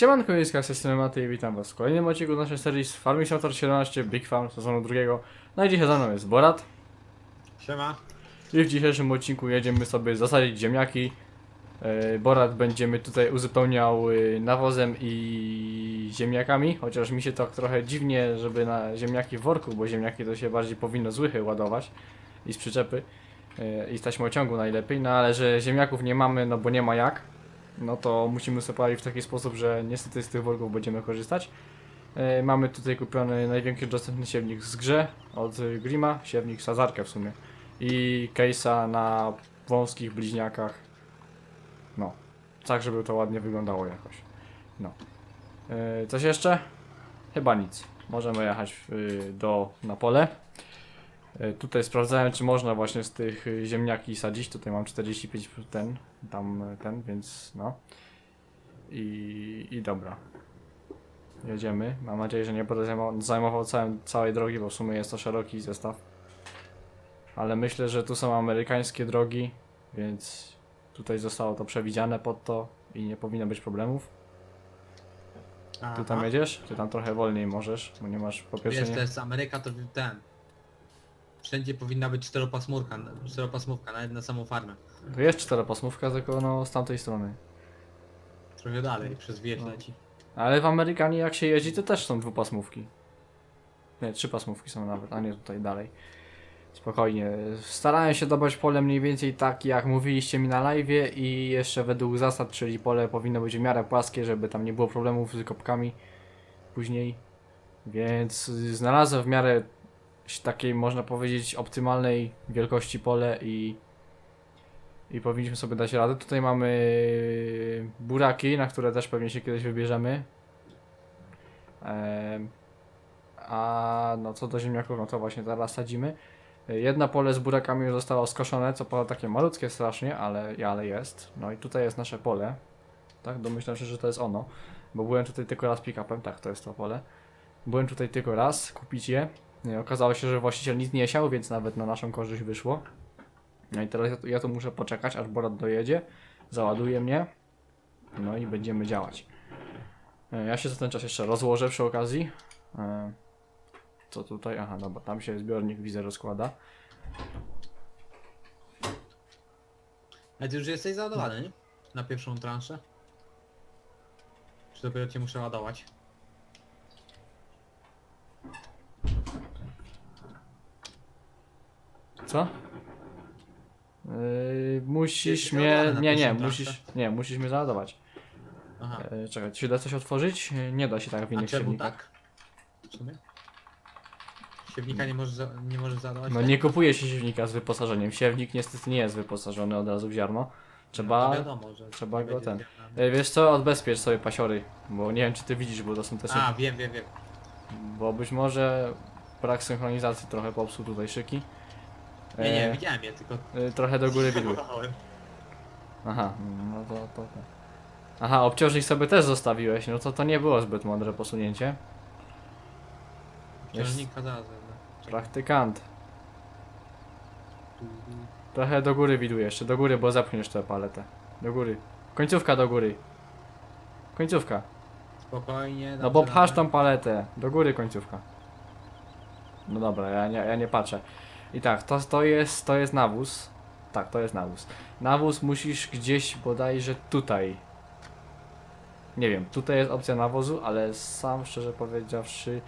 Siemanko, jest z strony Maty i witam was w kolejnym odcinku naszej serii z Farming Simulator 17 Big Farm sezonu drugiego. No i dzisiaj ze mną jest Borat Siema. i w dzisiejszym odcinku jedziemy sobie zasadzić ziemniaki. E, Borat będziemy tutaj uzupełniał y, nawozem i ziemniakami, chociaż mi się to trochę dziwnie, żeby na ziemniaki w worku, bo ziemniaki to się bardziej powinno z łychy ładować i z przyczepy e, i z taśmociągu najlepiej, no ale że ziemniaków nie mamy, no bo nie ma jak, no to musimy sobie poradzić w taki sposób, że niestety z tych worków będziemy korzystać. E, Mamy tutaj kupiony największy dostępny siewnik z grze od Grima, siewnik sazarkę w sumie i case'a na wąskich bliźniakach. No, tak żeby to ładnie wyglądało jakoś. No. E, Coś jeszcze? Chyba nic. Możemy jechać y, do, na pole. E, Tutaj sprawdzałem, czy można właśnie z tych y, ziemniaki sadzić. Tutaj mam 45 ten, tam y, ten, więc no. I, i dobra. Jedziemy. Mam nadzieję, że nie będę zajmował, zajmował całym, całej drogi, bo w sumie jest to szeroki zestaw. Ale myślę, że tu są amerykańskie drogi, więc tutaj zostało to przewidziane pod to i nie powinno być problemów. Ty tam Aha. jedziesz? Ty tam trochę wolniej możesz, bo nie masz po pierwsze Wiesz, nie... to jest Ameryka, to ten. Wszędzie powinna być czteropasmówka, czteropasmówka, nawet na samą farmę. Tu jest czteropasmówka, tylko no z tamtej strony. Trochę dalej, przez wieś No. leci. Ale w Amerykanie jak się jeździ, to też są dwupasmówki. Nie, trzy pasmówki są nawet, a nie tutaj dalej. Spokojnie. Starałem się dobrać pole mniej więcej tak, jak mówiliście mi na live i jeszcze według zasad, czyli pole powinno być w miarę płaskie, żeby tam nie było problemów z kopkami później. Więc znalazłem w miarę takiej, można powiedzieć, optymalnej wielkości pole i i powinniśmy sobie dać radę. Tutaj mamy buraki, na które też pewnie się kiedyś wybierzemy. Em, A no co do ziemniaków, no to właśnie teraz sadzimy. Jedno pole z burakami już zostało skoszone, co prawda takie malutkie strasznie, ale, ale jest. No i tutaj jest nasze pole. Tak, domyślam się, że to jest ono. Bo byłem tutaj tylko raz pick-upem, tak, to jest to pole. Byłem tutaj tylko raz, kupić je. Nie, okazało się, że właściciel nic nie siał, więc nawet na naszą korzyść wyszło. No i teraz ja tu, ja muszę poczekać, aż Borat dojedzie, załaduje mnie, no i będziemy działać. E, Ja się za ten czas jeszcze rozłożę przy okazji. E, Co tutaj? Aha, dobra, tam się zbiornik widzę rozkłada. Ale ty już jesteś załadowany, nie? Na pierwszą transzę? Czy dopiero cię muszę ładować? Co? Yy, musisz mnie. Nie, nie, musisz. Nie, musisz mnie załadować. Aha. E, czekaj, czy da coś otworzyć? Nie da się tak w A innych czemu tak? W sumie? Siewnika nie możesz, za, nie możesz załadować? No tak? nie kupuje się siewnika z wyposażeniem. Siewnik niestety nie jest wyposażony od razu w ziarno. No, Trzeba. to wiadomo, że trzeba nie go będzie ten-. E, Wiesz co, odbezpiecz sobie pasiory, bo nie wiem czy ty widzisz, bo to są te. A, wiem, wiem, wiem. Bo być może brak synchronizacji trochę popsuł tutaj szyki. Nie, nie, E, widziałem je, tylko... e, trochę do góry widły. Aha, no to, to, to. Aha, obciążnik sobie też zostawiłeś, no to to nie było zbyt mądre posunięcie. Ciążnika zaraz. praktykant. Trochę do góry widuje, jeszcze do góry, bo zepchniesz tę paletę. Do góry. Końcówka do góry. Końcówka. Spokojnie. No dobrze, bo pchasz dobra. tą paletę. Do góry końcówka. No dobra, ja nie, ja nie patrzę. I tak, to, to jest to jest nawóz. Tak, to jest nawóz. Nawóz musisz gdzieś bodajże tutaj. Nie wiem, tutaj jest opcja nawozu, ale sam szczerze powiedziawszy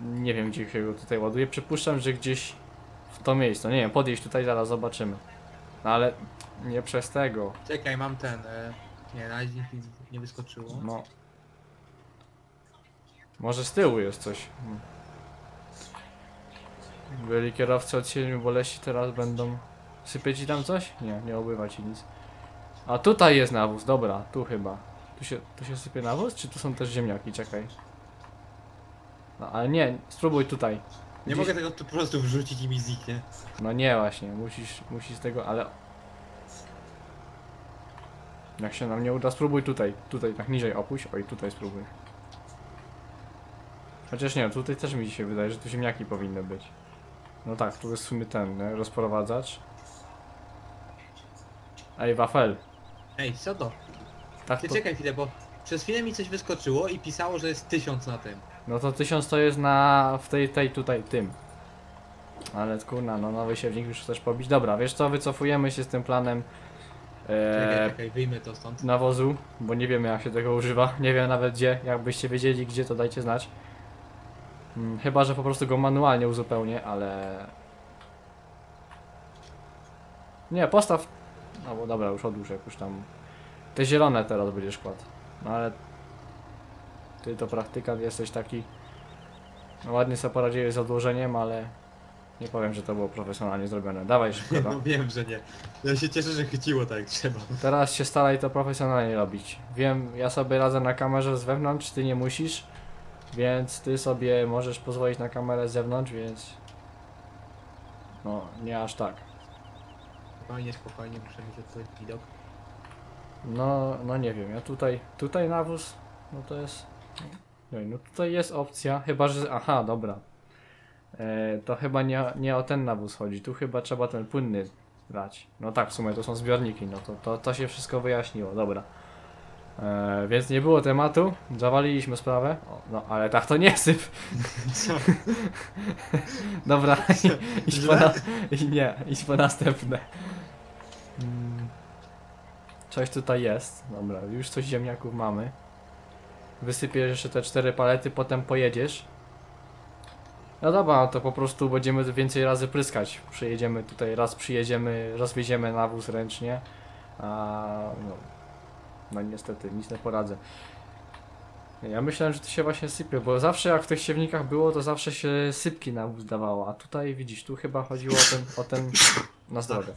nie wiem gdzie go tutaj ładuję. Przypuszczam, że gdzieś w to miejsce. Nie wiem, podjeść tutaj zaraz zobaczymy. No ale nie przez tego. Czekaj, mam ten. E, nie, na razie nic nie wyskoczyło. No. Może z tyłu jest coś. Hmm. Byli kierowcy od siedmiu bolesi, teraz będą... Sypie ci tam coś? Nie, nie obywa ci nic. A tutaj jest nawóz, dobra, tu chyba. Tu się, tu się sypie nawóz, czy tu są też ziemniaki? Czekaj. No ale nie, spróbuj tutaj. Nie Gdzieś- mogę tego tu po prostu wrzucić i mi zniknie. No nie właśnie, musisz, musisz z tego, ale... Jak się nam nie uda, spróbuj tutaj, tutaj tak niżej opuść, oj tutaj spróbuj. Chociaż nie, tutaj też mi się wydaje, że tu ziemniaki powinny być. No tak, tu jest w sumie ten, nie? rozprowadzacz. Ej, wafel. Ej, co to? Tak Ty to... czekaj chwilę, bo przez chwilę mi coś wyskoczyło i pisało, że jest tysiąc na tym. No to 1000 to jest na w tej, tej tutaj, tym. Ale kurna, no nowy siewnik już chcesz pobić. Dobra, wiesz co, wycofujemy się z tym planem Czekaj, e, czekaj, wyjmę to stąd. nawozu, bo nie wiemy jak się tego używa. Nie wiem nawet gdzie, jakbyście wiedzieli gdzie to dajcie znać. Hmm, chyba, że po prostu go manualnie uzupełnię, ale... Nie, postaw... No bo dobra, już odłóż jak już tam... Te zielone teraz będziesz kładł. No ale... Ty to praktykant jesteś taki... No, ładnie sobie poradziłeś z odłożeniem, ale... Nie powiem, że to było profesjonalnie zrobione. Dawaj szybko to. No wiem, że nie. Ja się cieszę, że chyciło tak jak trzeba. Teraz się staraj to profesjonalnie robić. Wiem, ja sobie radzę na kamerze z wewnątrz, ty nie musisz. Więc ty sobie możesz pozwolić na kamerę z zewnątrz, więc... No, nie aż tak. Spokojnie, spokojnie, muszę mieć odpowiedni widok. No, no nie wiem, ja tutaj, tutaj nawóz, no to jest... No, no tutaj jest opcja, chyba że... Aha, dobra. E, to chyba nie, nie o ten nawóz chodzi, tu chyba trzeba ten płynny dać. No tak, w sumie to są zbiorniki, no to, to, to się wszystko wyjaśniło, dobra. E, więc nie było tematu, zawaliliśmy sprawę. O, no ale tak to nie syp. Co? Dobra, idź po, na, i nie, idź po następne. Mm. Coś tutaj jest. Dobra, już coś ziemniaków mamy. Wysypiesz jeszcze te cztery palety, potem pojedziesz. No dobra, no to po prostu będziemy więcej razy pryskać. Przyjedziemy tutaj, raz przyjedziemy, rozwieziemy nawóz ręcznie. A no, no niestety, nic nie poradzę. Ja myślałem, że to się właśnie sypie, bo zawsze jak w tych siewnikach było, to zawsze się sypki nawóz dawało, a tutaj widzisz, tu chyba chodziło o ten, o ten, na zdrowie,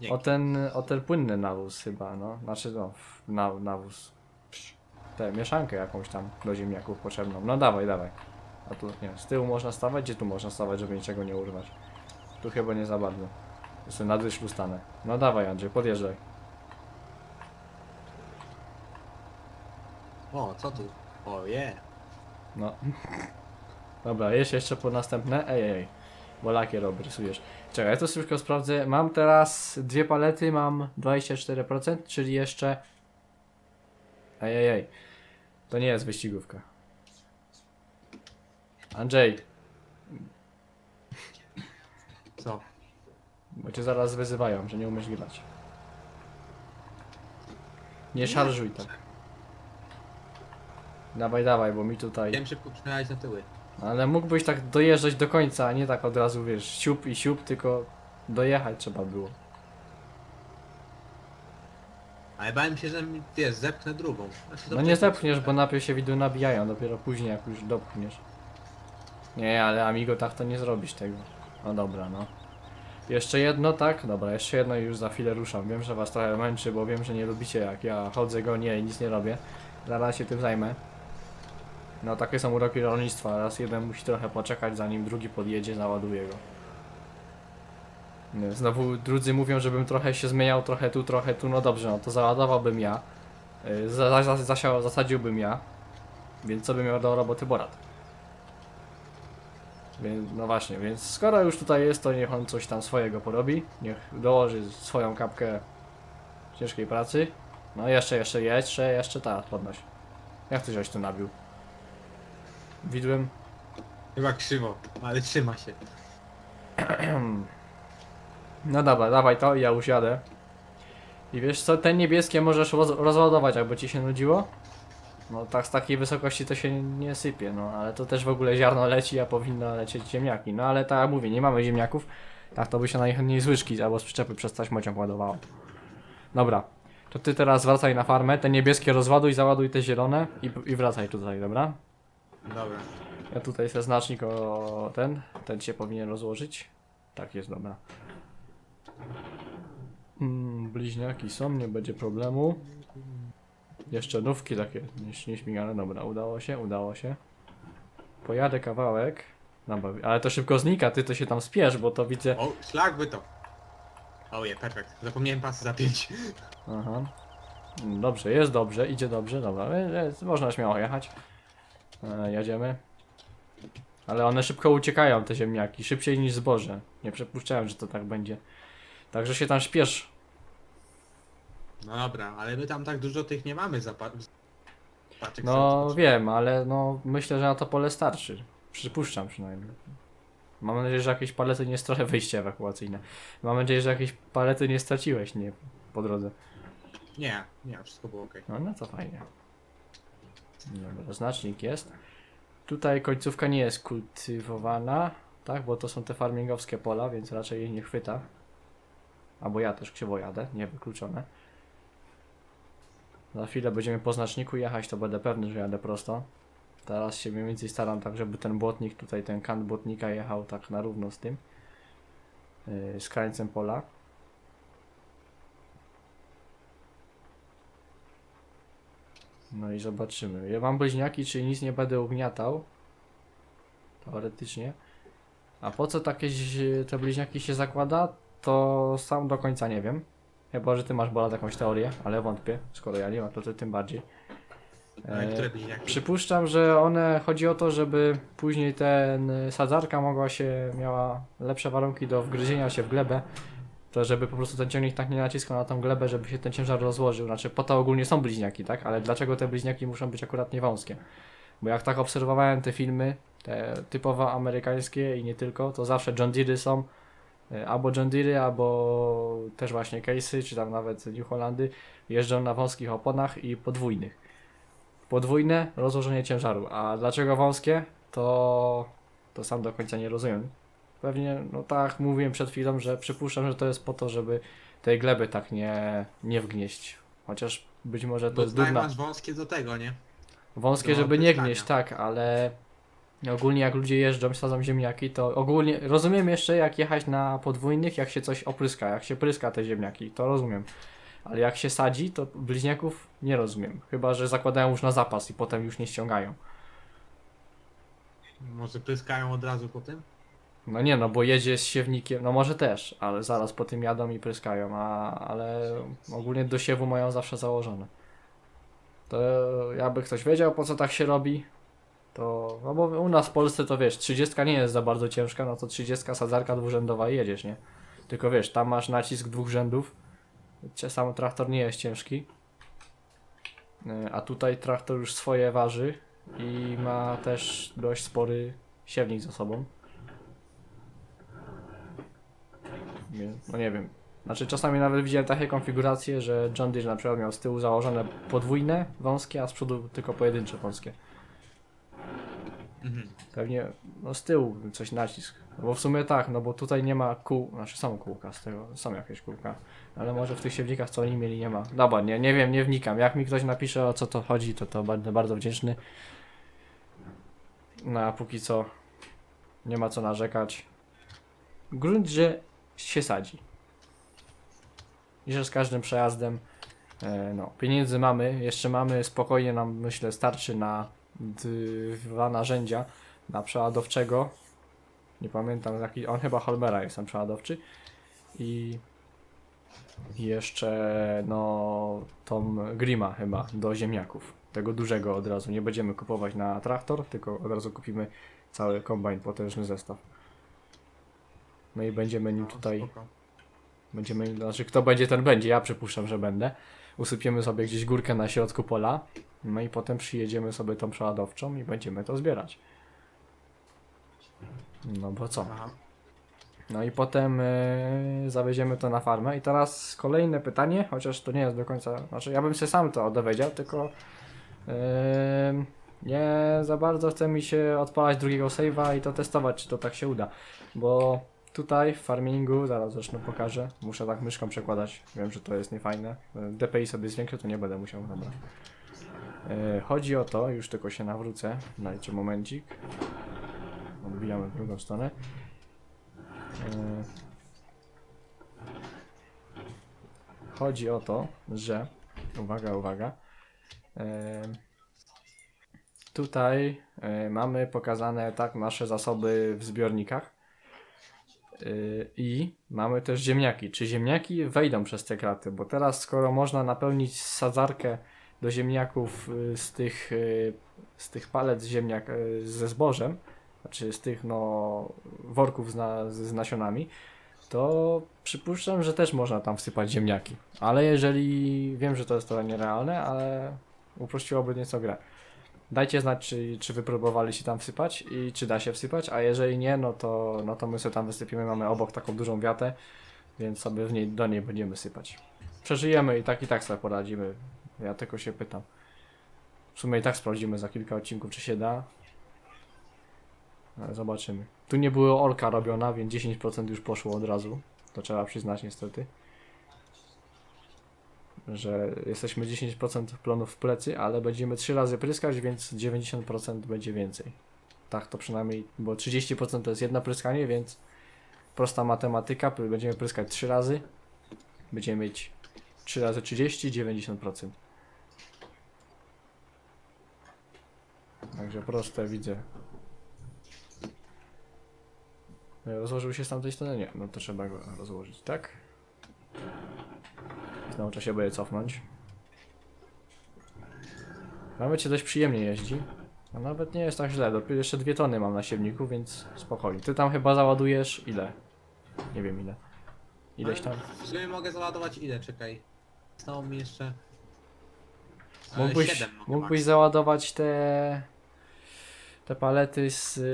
Dzięki. o ten, o ten płynny nawóz chyba, no, znaczy no, na, nawóz, tę mieszankę jakąś tam do ziemniaków potrzebną, no dawaj, dawaj, a tu, nie, z tyłu można stawać, gdzie tu można stawać, żeby niczego nie urwać, tu chyba nie za bardzo, jestem na dyszlu stanę, no dawaj Andrzej, podjeżdżaj, O, co tu? O, je. No. Dobra, jest jeszcze po następne. Ej, ej, ej. Bo lakier obrysujesz. Czekaj, ja to szybko sprawdzę. Mam teraz dwie palety, mam 24%, czyli jeszcze... Ej, ej, ej. To nie jest wyścigówka. Andrzej, Co? bo cię zaraz wyzywają, że nie umiesz grać. Nie szarżuj tak. Dawaj, dawaj, bo mi tutaj... Chciałem szybko przejechać na tyły. Ale mógłbyś tak dojeżdżać do końca, a nie tak od razu, wiesz, siup i siup, tylko dojechać trzeba było. Ale bałem się, że mi, wiesz, zepchnę drugą. Znaczy, No nie zepchniesz, bo najpierw się widły nabijają, dopiero później jak już dopchniesz. Nie, ale Amigo tak to nie zrobisz tego. No dobra, no. Jeszcze jedno, tak? Dobra, jeszcze jedno i już za chwilę ruszam. Wiem, że was trochę męczy, bo wiem, że nie lubicie jak ja chodzę, gonię i nic nie robię. Zaraz się tym zajmę. No takie są uroki rolnictwa. Raz jeden musi trochę poczekać, zanim drugi podjedzie, załaduje go. Znowu drudzy mówią, żebym trochę się zmieniał, trochę tu, trochę tu. No dobrze, no to załadowałbym ja. Y, Za, za, zasiał, zasadziłbym ja. Więc co bym miał do roboty Borat? Więc, no właśnie, więc skoro już tutaj jest, to niech on coś tam swojego porobi. Niech dołoży swoją kapkę ciężkiej pracy. No jeszcze, jeszcze, jeszcze, jeszcze teraz podnoś. Jak ty żeś tu nabił? Widłem? Chyba krzywo, ale trzyma się. No dobra, dawaj to i ja usiadę. I wiesz co, te niebieskie możesz roz rozładować, jakby ci się nudziło. No tak z takiej wysokości to się nie sypie, no ale to też w ogóle ziarno leci, a powinno lecieć ziemniaki. No ale tak jak mówię, nie mamy ziemniaków. Tak to by się najchętniej z łyżki albo z przyczepy przez taśmociąg ładowało. Dobra, to ty teraz wracaj na farmę, te niebieskie rozładuj, załaduj te zielone i, i wracaj tutaj, dobra? Dobra. Ja tutaj chcę znacznik o ten, ten się powinien rozłożyć. Tak jest, dobra. Mm, bliźniaki są, nie będzie problemu. Jeszcze nówki takie nie- nieśmigane, dobra, udało się, udało się. Pojadę kawałek. Dobra, ale to szybko znika, ty to się tam spiesz, bo to widzę. O, szlak by to. O je, perfekt. Zapomniałem pasy zapiąć. Aha. Mm, Dobrze, jest dobrze, idzie dobrze, dobra, e, e, można śmiało jechać. E, jedziemy. Ale one szybko uciekają, te ziemniaki, szybciej niż zboże. Nie przypuszczałem, że to tak będzie. Także się tam śpiesz. No dobra, ale my tam tak dużo tych nie mamy zapa... No wiem, ale no myślę, że na to pole starczy. Przypuszczam przynajmniej. Mam nadzieję, że jakieś palety nie trochę wyjście ewakuacyjne. Mam nadzieję, że jakieś palety nie straciłeś nie po drodze. Nie, nie, wszystko było ok. No, no to fajnie. Dobra, znacznik jest. Tutaj końcówka nie jest kultywowana, tak? Bo to są te farmingowskie pola, więc raczej jej nie chwyta. Albo ja też krzywo jadę, niewykluczone. Za chwilę będziemy po znaczniku jechać, to będę pewny, że jadę prosto. Teraz się mniej więcej staram tak, żeby ten błotnik, tutaj ten kant błotnika jechał tak na równo z tym. Yy, z krańcem pola. No i zobaczymy. Ja mam bliźniaki, czyli nic nie będę ugniatał. Teoretycznie. A po co takie te bliźniaki się zakłada, to sam do końca nie wiem. Chyba, że ty masz bola jakąś teorię, ale wątpię. Skoro ja nie mam, to ty tym bardziej. E, które bliźniaki? Przypuszczam, że one chodzi o to, żeby później ten y, sadzarka mogła się, miała lepsze warunki do wgryzienia się w glebę. To żeby po prostu ten ciągnik tak nie naciskał na tą glebę, żeby się ten ciężar rozłożył. Znaczy po to ogólnie są bliźniaki, tak? Ale dlaczego te bliźniaki muszą być akurat nie wąskie? Bo jak tak obserwowałem te filmy, te typowo amerykańskie i nie tylko, to zawsze John Deere są y, albo John Deere, albo też właśnie Case'y, czy tam nawet New Hollandy jeżdżą na wąskich oponach i podwójnych podwójne rozłożenie ciężaru. A dlaczego wąskie? To, to sam do końca nie rozumiem. Pewnie, no tak, mówiłem przed chwilą, że przypuszczam, że to jest po to, żeby tej gleby tak nie, nie wgnieść. Chociaż być może to Bo jest tutaj durna. masz wąskie do tego, nie? Wąskie, do żeby nie gnieść, tak, ale ogólnie jak ludzie jeżdżą, sadzą ziemniaki, to ogólnie rozumiem jeszcze jak jechać na podwójnych, jak się coś opryska, jak się pryska te ziemniaki, to rozumiem. Ale jak się sadzi, to bliźniaków nie rozumiem. Chyba, że zakładają już na zapas i potem już nie ściągają. Może pryskają od razu po tym? No nie, no bo jedzie z siewnikiem, no może też, ale zaraz po tym jadą i pryskają, a, ale ogólnie do siewu mają zawsze założone. To jakby ktoś wiedział po co tak się robi, to, no bo u nas w Polsce to wiesz, 30 nie jest za bardzo ciężka, no to 30 sadzarka dwurzędowa i jedziesz, nie? Tylko wiesz, tam masz nacisk dwóch rzędów, sam traktor nie jest ciężki, Y, a tutaj traktor już swoje waży i ma też dość spory siewnik za sobą. Nie, no nie wiem. Znaczy czasami nawet widziałem takie konfiguracje, że John Deere na przykład miał z tyłu założone podwójne wąskie, a z przodu tylko pojedyncze wąskie. Mhm. Pewnie no z tyłu coś nacisk. No bo w sumie tak, no bo tutaj nie ma kół, znaczy są kółka z tego, są jakieś kółka. Ale może w tych siewnikach co oni mieli nie ma. Dobra, nie, nie wiem, nie wnikam. Jak mi ktoś napisze o co to chodzi, to to będę bardzo wdzięczny. No a póki co nie ma co narzekać. Grunt, że się sadzi. I że z każdym przejazdem e, no, pieniędzy mamy, jeszcze mamy, spokojnie nam myślę starczy na dwa narzędzia, na przeładowczego. Nie pamiętam jaki, on chyba Holmera jest ten przeładowczy. I jeszcze no tą Grima chyba do ziemniaków. Tego dużego od razu. Nie będziemy kupować na traktor, tylko od razu kupimy cały kombajn, potężny zestaw. No i będziemy nim No, tutaj spoko. Będziemy, znaczy kto będzie, ten będzie, ja przypuszczam, że będę. Usypiemy sobie gdzieś górkę na środku pola, no i potem przyjedziemy sobie tą przeładowczą i będziemy to zbierać. No bo co? Aha. No i potem yy, zawieziemy to na farmę. I teraz kolejne pytanie, chociaż to nie jest do końca, znaczy ja bym się sam to dowiedział, tylko yy, nie za bardzo chce mi się odpalać drugiego save'a i to testować, czy to tak się uda. Bo tutaj w farmingu, zaraz zresztą pokażę, muszę tak myszką przekładać, wiem, że to jest niefajne. DPI sobie zwiększę, to nie będę musiał, dobra. Yy, chodzi o to, już tylko się nawrócę, dajcie momencik. Odbijamy w drugą stronę. E, Chodzi o to, że. Uwaga, uwaga. e, Tutaj e, mamy pokazane tak nasze zasoby w zbiornikach. E, I mamy też ziemniaki. Czy ziemniaki wejdą przez te kraty? Bo teraz, skoro można napełnić sadzarkę do ziemniaków y, z tych, y, z tych palet ziemniak y, ze zbożem, znaczy z tych no worków z, na, z nasionami, to przypuszczam, że też można tam wsypać ziemniaki. Ale jeżeli wiem, że to jest trochę nierealne, ale uprościłoby nieco grę. Dajcie znać, czy, czy wypróbowaliście tam wsypać i czy da się wsypać, a jeżeli nie, no to, no to my sobie tam wysypimy, mamy obok taką dużą wiatę, więc sobie w niej, do niej będziemy sypać. Przeżyjemy i tak i tak sobie poradzimy. Ja tylko się pytam. W sumie i tak sprawdzimy za kilka odcinków, czy się da. Ale zobaczymy. Tu nie było orka robiona, więc 10% już poszło od razu. To trzeba przyznać niestety. Że jesteśmy 10% plonów w plecy, ale będziemy 3 razy pryskać, więc 90% będzie więcej. Tak to przynajmniej, bo 30% to jest jedno pryskanie, więc prosta matematyka, będziemy pryskać 3 razy. Będziemy mieć 3 razy 30, 90%. Także proste widzę. Rozłożył się z tamtej strony? Nie, no to trzeba go rozłożyć, tak? Trzeba się będzie cofnąć. Nawet się dość przyjemnie jeździ. A nawet nie jest tak źle, dopiero jeszcze dwie tony mam na siewniku, więc spokojnie. Ty tam chyba załadujesz ile? Nie wiem ile. Ileś tam? W sumie mogę załadować ile, czekaj. Stało mi jeszcze... e, Mógłbyś, siedem mogę mógłbyś załadować te te palety z, z,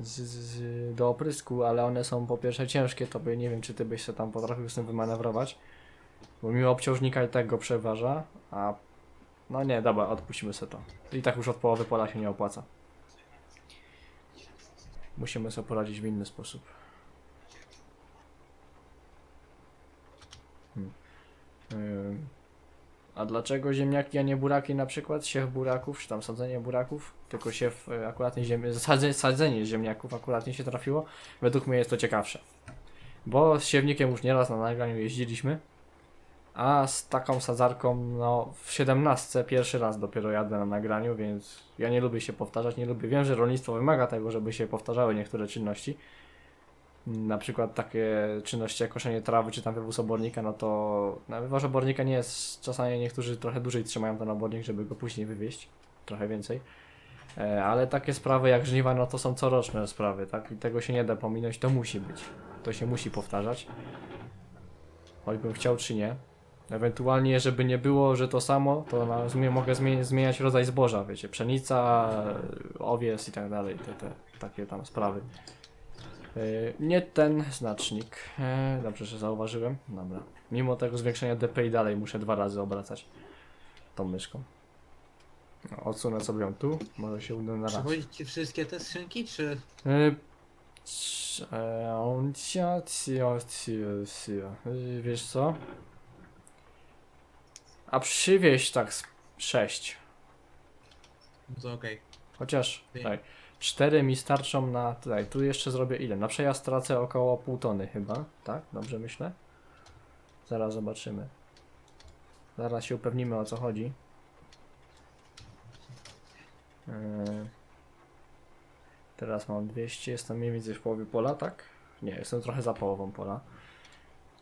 z, z do oprysku, ale one są po pierwsze ciężkie, to by nie wiem czy ty byś się tam potrafił z tym wymanewrować. Bo mimo obciążnika i tak go przeważa, a no nie, dobra, odpuścimy sobie to. I tak już od połowy pola się nie opłaca. Musimy sobie poradzić w inny sposób. Hmm. Ym. A dlaczego ziemniaki, a nie buraki na przykład? Siew buraków, czy tam sadzenie buraków? Tylko siew e, akuratnie ziemi... Sadzenie, ziemniaków akuratnie się trafiło. Według mnie jest to ciekawsze. Bo z siewnikiem już nieraz na nagraniu jeździliśmy. A z taką sadzarką, no w 17 pierwszy raz dopiero jadę na nagraniu, więc ja nie lubię się powtarzać, nie lubię. Wiem, że rolnictwo wymaga tego, żeby się powtarzały niektóre czynności. Na przykład takie czynności jak koszenie trawy czy tam wywóz obornika, no to na wywóz obornika nie jest, czasami niektórzy trochę dłużej trzymają ten obornik, żeby go później wywieźć, trochę więcej. E, ale takie sprawy jak żniwa, no to są coroczne sprawy, tak? I tego się nie da pominąć, to musi być. To się musi powtarzać. Choćbym chciał czy nie. Ewentualnie, żeby nie było, że to samo, to na, zmie, mogę zmieniać, zmieniać rodzaj zboża, wiecie, pszenica, owies i tak dalej, te, te takie tam sprawy. Yy, Nie ten znacznik. Yy, Dobrze, że zauważyłem. Dobra. Mimo tego zwiększenia DPI dalej muszę dwa razy obracać tą myszką. No, Odsunę sobie ją tu, może się uda na raz. Przechodzić ci wszystkie te skrzynki, czy... Yy, c- e, on cia, cia, cia, cia. Yy, Wiesz co? A przywieź tak z 6. No to okej. Chociaż tutaj 4 mi starczą na. Tutaj, tu jeszcze zrobię ile? Na przejazd tracę około pół tony chyba, tak? Dobrze myślę? Zaraz zobaczymy. Zaraz się upewnimy o co chodzi. Yy. Teraz mam 200, jestem mniej więcej w połowie pola, tak? Nie, jestem trochę za połową pola.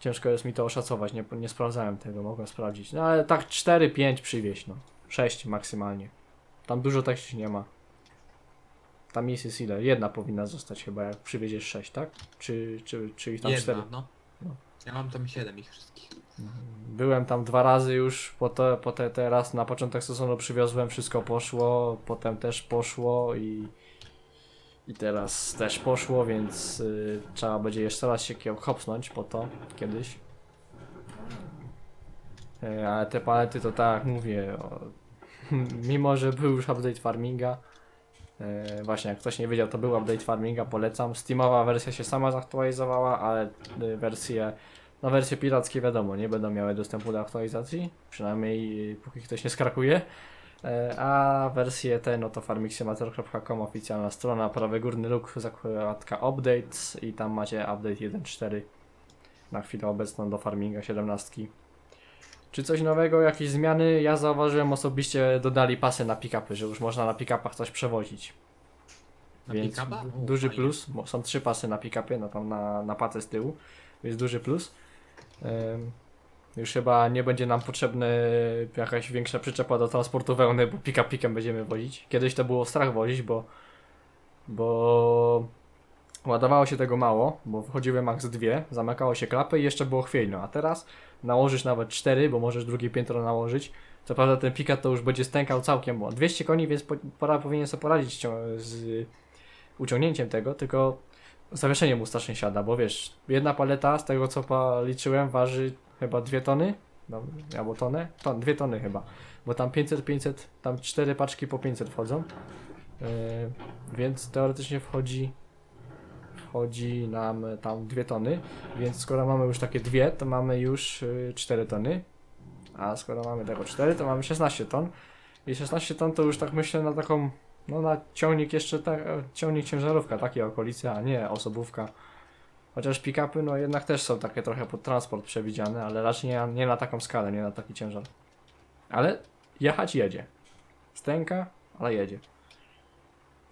Ciężko jest mi to oszacować, nie, nie sprawdzałem tego, mogłem sprawdzić. No ale tak 4-5 przywieźć, no. 6 maksymalnie. Tam dużo tekstu nie ma. Tam jest, jest ile? Jedna powinna zostać chyba, jak przywieziesz 6, tak? Czy, czy, czy ich tam Jedna, 4? no. No. Ja mam tam siedem ich wszystkich. Byłem tam dwa razy już, po te, po te teraz na początek sezonu przywiozłem, wszystko poszło, potem też poszło i, i teraz też poszło, więc y, trzeba będzie jeszcze raz się hopsnąć po to kiedyś. Y, ale te palety to tak jak mówię, o, mimo że był już update farminga, y, właśnie jak ktoś nie wiedział to był update farminga, polecam. Steamowa wersja się sama zaktualizowała, ale y, wersje no wersje pirackie wiadomo, nie będą miały dostępu do aktualizacji, przynajmniej y, póki ktoś nie skrakuje. E, A wersję te, no to farmixymator.com oficjalna strona, prawy górny róg, zakładka updates i tam macie update 1.4 na chwilę obecną do farminga 17. Czy coś nowego, jakieś zmiany? Ja zauważyłem osobiście, dodali pasy na pick-upy, że już można na pick-upach coś przewozić. Na Więc pick-upa? du- U, duży fajnie. plus, bo są trzy pasy na pick-upie, no tam na, na pacę z tyłu, więc duży plus. Ym, już chyba nie będzie nam potrzebna jakaś większa przyczepa do transportu wełny, bo pick pikiem będziemy wozić. Kiedyś to było strach wozić, bo bo ładowało się tego mało, bo wchodziły max dwie, zamykało się klapy i jeszcze było chwiejno, a teraz nałożysz nawet cztery, bo możesz drugie piętro nałożyć, Co prawda ten pikat to już będzie stękał całkiem, bo 200 koni, więc po, pora powinien sobie poradzić z uciągnięciem tego, tylko zawieszenie mu strasznie siada, bo wiesz, jedna paleta z tego co policzyłem waży chyba 2 tony, no, albo tonę, ton, 2 tony chyba, bo tam 500, 500, tam 4 paczki po 500 wchodzą, yy, więc teoretycznie wchodzi wchodzi nam tam 2 tony, więc skoro mamy już takie dwie, to mamy już y, 4 tony, a skoro mamy tego 4, to mamy 16 ton. I 16 ton to już tak myślę na taką, no na ciągnik jeszcze, tak, ciągnik ciężarówka, takie okolice, a nie osobówka. Chociaż pick-upy no jednak też są takie trochę pod transport przewidziane, ale raczej nie, nie na taką skalę, nie na taki ciężar. Ale jechać jedzie. Stęka, ale jedzie.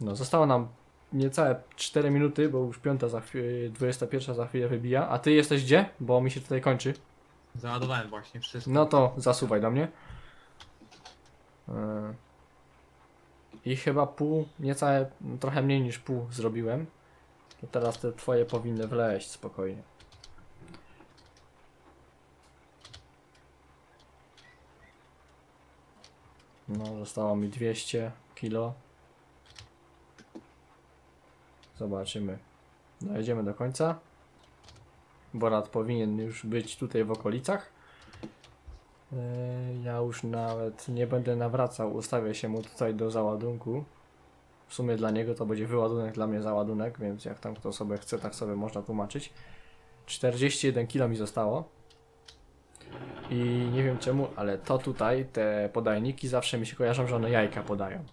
No, zostało nam niecałe 4 minuty, bo już piąta za chwilę, 21 za chwilę wybija. A ty jesteś gdzie? Bo mi się tutaj kończy. Załadowałem właśnie wszystko. No to zasuwaj do mnie. Yy. I chyba pół, niecałe, trochę mniej niż pół zrobiłem. To teraz te twoje powinny wleźć spokojnie. No, zostało mi 200 kilo. Zobaczymy. Dojedziemy do końca. Borat powinien już być tutaj w okolicach. Yy, Ja już nawet nie będę nawracał, ustawię się mu tutaj do załadunku. W sumie dla niego to będzie wyładunek, dla mnie załadunek, więc jak tam kto sobie chce, tak sobie można tłumaczyć. 41 kg mi zostało. I nie wiem czemu, ale to tutaj, te podajniki zawsze mi się kojarzą, że one jajka podają.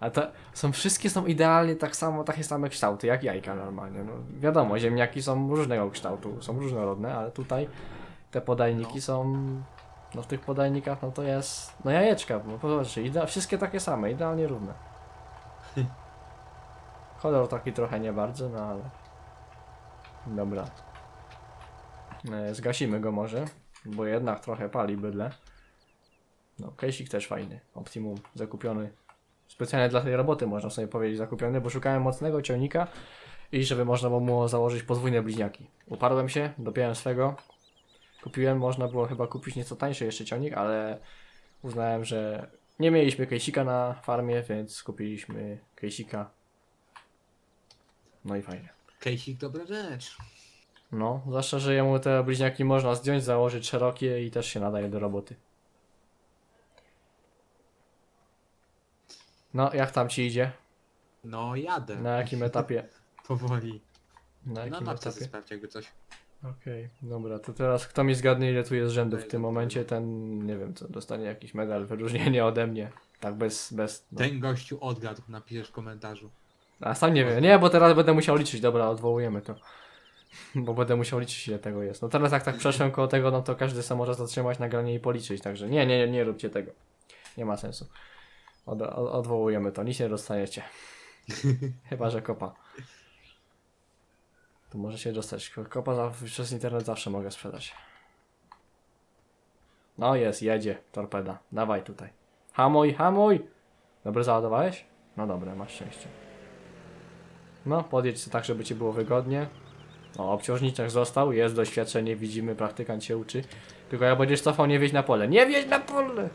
A to są wszystkie są idealnie tak samo, takie same kształty jak jajka normalnie. No, wiadomo, ziemniaki są różnego kształtu, są różnorodne, ale tutaj te podajniki No. są. No w tych podajnikach no to jest. No jajeczka, no popatrzcie, idea, wszystkie takie same, idealnie równe. Kolor taki trochę nie bardzo, no ale. Dobra. E, zgasimy go może, bo jednak trochę pali bydle. No, kejsik też fajny. Optimum zakupiony. Specjalnie dla tej roboty można sobie powiedzieć zakupiony, bo szukałem mocnego ciągnika i żeby można było mu założyć podwójne bliźniaki. Uparłem się, dopiąłem swego. Kupiłem, można było chyba kupić nieco tańszy jeszcze ciągnik, ale uznałem, że nie mieliśmy kejsika na farmie, więc kupiliśmy kejsika. No i fajnie. Kejsik dobra rzecz. No, zwłaszcza, że jemu te bliźniaki można zdjąć, założyć szerokie i też się nadaje do roboty. No, jak tam ci idzie? No jadę. Na jakim etapie? Powoli. Na Na jakim mapce etapie? sprawdź jakby coś. Okej, dobra, to teraz kto mi zgadnie ile tu jest rzędów w tym momencie, ten, nie wiem co, dostanie jakiś medal, wyróżnienie ode mnie. Tak bez, bez, no. Ten gościu odgadł, napiszesz w komentarzu. A sam nie wiem, nie, bo teraz będę musiał liczyć, dobra, odwołujemy to. Bo będę musiał liczyć ile tego jest. No teraz jak tak przeszłem koło tego, no to każdy sam może zatrzymać nagranie i policzyć, także nie, nie, nie, nie róbcie tego. Nie ma sensu. Od, od, odwołujemy to, nic nie dostaniecie. Chyba, że kopa. To może się dostać. Ko- Kopa przez internet zawsze mogę sprzedać. No jest, jedzie, torpeda. Dawaj tutaj. Hamuj, hamuj! Dobrze załadowałeś? No dobra, masz szczęście. No, podjedź tak, żeby ci było wygodnie. O, obciążniczek został, jest doświadczenie, widzimy, praktykant się uczy. Tylko jak będziesz cofał, nie wieź na pole. Nie wieź na pole!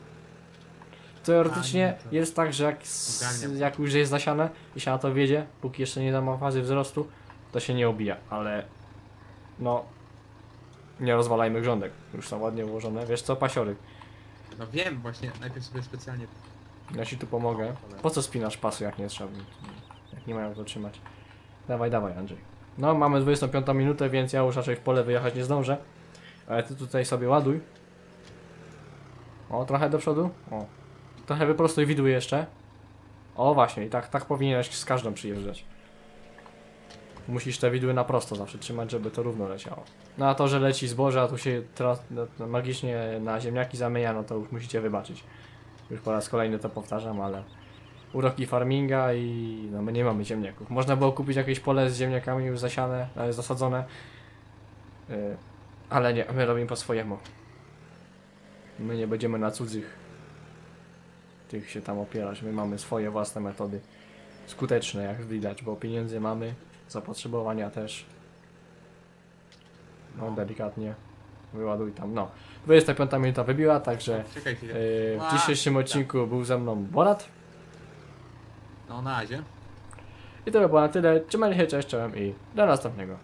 Teoretycznie A, nie, to- jest tak, że jak, jak już jest zasiane i się na to wiedzie, póki jeszcze nie ma fazy wzrostu, to się nie obija, ale no nie rozwalajmy grządek. Już są ładnie ułożone. Wiesz co, pasiory. No wiem, właśnie najpierw sobie specjalnie... Ja ci tu pomogę. Po co spinasz pasy, jak nie trzeba? Jak nie mają to trzymać. Dawaj, dawaj, Andrzej. No, mamy 25 minutę, więc ja już raczej w pole wyjechać nie zdążę. Ale ty tutaj sobie ładuj. O, trochę do przodu. O. Trochę wyprostuj widły jeszcze. O, właśnie, i tak, tak powinieneś z każdą przyjeżdżać. Musisz te widły na prosto zawsze trzymać, żeby to równo leciało. No a to, że leci zboże, a tu się magicznie na ziemniaki zamienia, no to już musicie wybaczyć. Już po raz kolejny to powtarzam, ale uroki farminga i no my nie mamy ziemniaków. Można było kupić jakieś pole z ziemniakami już zasiane, e, zasadzone, yy, ale nie, my robimy po swojemu. My nie będziemy na cudzych tych się tam opierać. My mamy swoje własne metody. Skuteczne, jak widać, bo pieniędzy mamy, zapotrzebowania też. No, delikatnie. wyładuj tam, no. 25 minuta wybiła, także Czekaj chwilę. yy, w dzisiejszym odcinku był ze mną Borat. No na razie. I to by było na tyle. Trzymajcie się, cześć, czołem i do następnego.